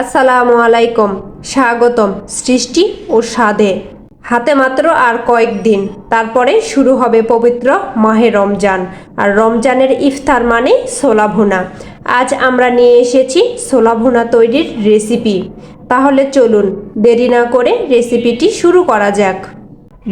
আসসালামু আলাইকুম। স্বাগতম সৃষ্টি ও স্বাদে। হাতে মাত্র আর কয়েকদিন তারপরে শুরু হবে পবিত্র মাহে রমজান। আর রমজানের ইফতার মানে ছোলা ভুনা আজ আমরা নিয়ে এসেছি ছোলা ভুনা তৈরির রেসিপি। তাহলে চলুন দেরি না করে রেসিপিটি শুরু করা যাক।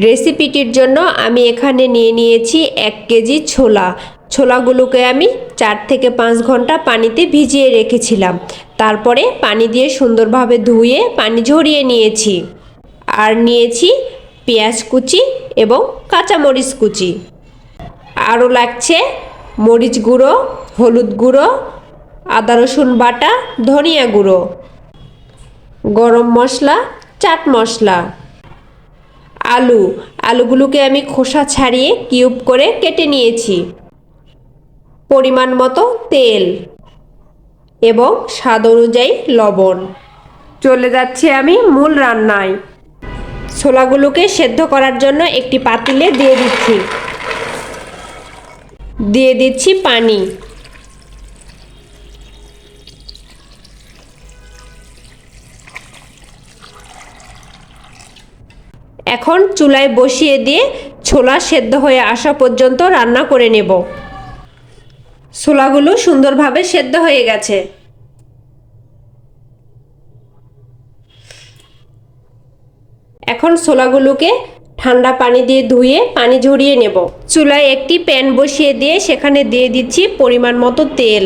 রেসিপিটির জন্য আমি এখানে নিয়ে নিয়েছি এক কেজি ছোলা। ছোলাগুলোকে আমি চার থেকে পাঁচ ঘণ্টা পানিতে ভিজিয়ে রেখেছিলাম। তারপরে পানি দিয়ে সুন্দরভাবে ধুয়ে পানি ঝরিয়ে নিয়েছি। আর নিয়েছি পেঁয়াজ কুচি এবং কাঁচামরিচ কুচি। আরও লাগছে মরিচ গুঁড়ো, হলুদ গুঁড়ো, আদা রসুন বাটা, ধনিয়া গুঁড়ো। গরম মশলা, চাট মশলা। আলু। আলুগুলোকে আমি খোসা ছাড়িয়ে কিউব করে কেটে নিয়েছি। পরিমাণ মতো তেল এবং স্বাদ অনুযায়ী লবণ। চলে যাচ্ছে আমি মূল রান্নায়। ছোলাগুলোকে সেদ্ধ করার জন্য একটি পাতিলে দিয়ে দিচ্ছি। দিয়ে দিচ্ছি পানি। এখন চুলায় বসিয়ে দিয়ে ছোলা সেদ্ধ হয়ে আসা পর্যন্ত রান্না করে নেব। ছোলাগুলো সুন্দরভাবে সেদ্ধ হয়ে গেছে। এখন ছোলাগুলোকে ঠান্ডা পানি দিয়ে ধুয়ে পানি ঝরিয়ে নেব। চুলায় একটি প্যান বসিয়ে দিয়ে সেখানে দিয়ে দিচ্ছি পরিমাণ মতো তেল।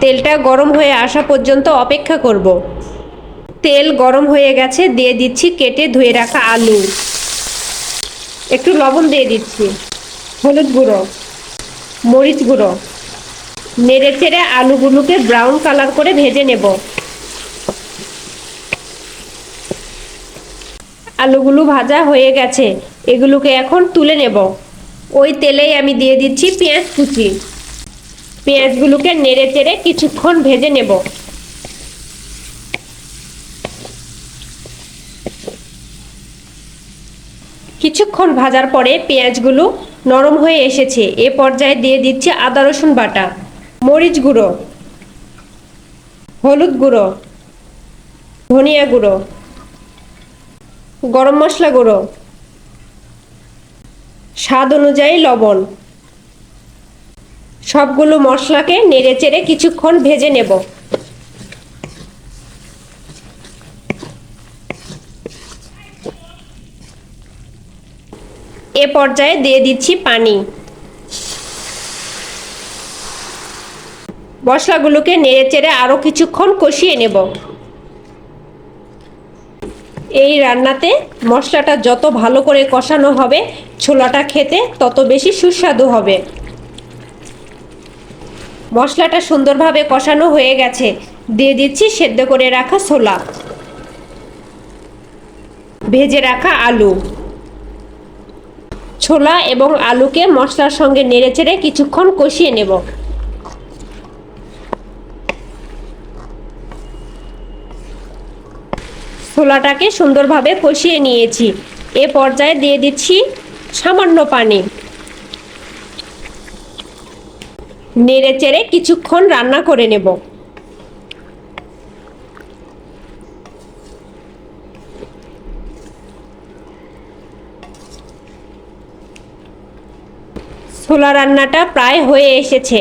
তেলটা গরম হয়ে আসা পর্যন্ত অপেক্ষা করব। তেল গরম হয়ে গেছে, দিয়ে দিচ্ছি কেটে ধুয়ে রাখা আলু। একটু লবণ দিয়ে দিচ্ছি, হলুদ গুঁড়ো। মরিচ গুঁড়ো। নেড়ে চেড়ে আলুগুলোকে ব্রাউন কালার করে ভেজে নেব। আলুগুলো ভাজা হয়ে গেছে। এগুলোকে এখন তুলে নেব। ওই তেলেই আমি দিয়ে দিচ্ছি পেঁয়াজ কুচি। পেঁয়াজগুলোকে নেড়ে চেড়ে কিছুক্ষণ ভেজে নেব। কিছুক্ষণ ভাজার পরে পেঁয়াজগুলো নরম হয়ে এসেছে। এ পর্যায়ে দিয়ে দিচ্ছি আদা, রসুন বাটা, মরিচ গুঁড়ো, হলুদ গুঁড়ো, ধনিয়া গুঁড়ো, গরম মশলা গুঁড়ো, স্বাদ অনুযায়ী লবণ। সবগুলো মশলাকে নেড়ে চেড়ে কিছুক্ষণ ভেজে নেব। এ পর্যায়ে দিয়ে দিচ্ছি পানি। মশলাগুলোকে নেড়ে চেড়ে আরও কিছুক্ষণ কষিয়ে নেব। এই রান্নাতে মশলাটা যত ভালো করে কষানো হবে, ছোলাটা খেতে তত বেশি সুস্বাদু হবে। মশলাটা সুন্দরভাবে কষানো হয়ে গেছে। দিয়ে দিচ্ছি সেদ্ধ করে রাখা ছোলা। ভেজে রাখা আলু। ছোলা এবং আলুকে মশলার সঙ্গে নেড়েচেড়ে কিছুক্ষণ কষিয়ে নেব। ছোলাটাকে সুন্দরভাবে কষিয়ে নিয়েছি। এ পর্যায়ে দিয়ে দিচ্ছি সামান্য পানি। নেড়ে চেড়ে কিছুক্ষণ রান্না করে নেব। ছোলা রান্নাটা প্রায় হয়ে এসেছে।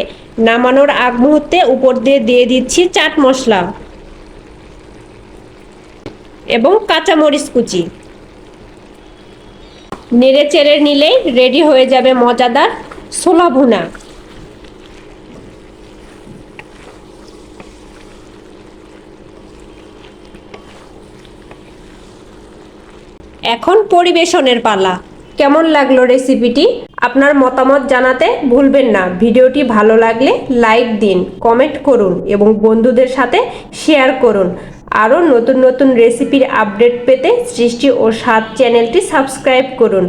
নামানোর আগ মুহূর্তে উপর দিয়ে দিয়ে দিচ্ছি চাট মশলা এবং কাঁচামরিচ কুচি। নেড়ে চেড়ে নিলেই রেডি হয়ে যাবে মজাদার ছোলা ভুনা। এখন পরিবেশনের পালা। কেমন লাগল রেসিপিটি আপনার মতামত জানাতে ভুলবেন না। ভিডিওটি ভালো লাগলে লাইক দিন, কমেন্ট করুন এবং বন্ধুদের সাথে শেয়ার করুন। আরও নতুন নতুন রেসিপির আপডেট পেতে সৃষ্টি ও স্বাদ চ্যানেলটি সাবস্ক্রাইব করুন।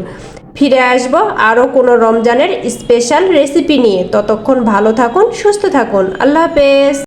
ফিরে আসব আরও কোনো রমজানের স্পেশাল রেসিপি নিয়ে। ততক্ষণ ভালো থাকুন, সুস্থ থাকুন। আল্লাহ হাফেজ।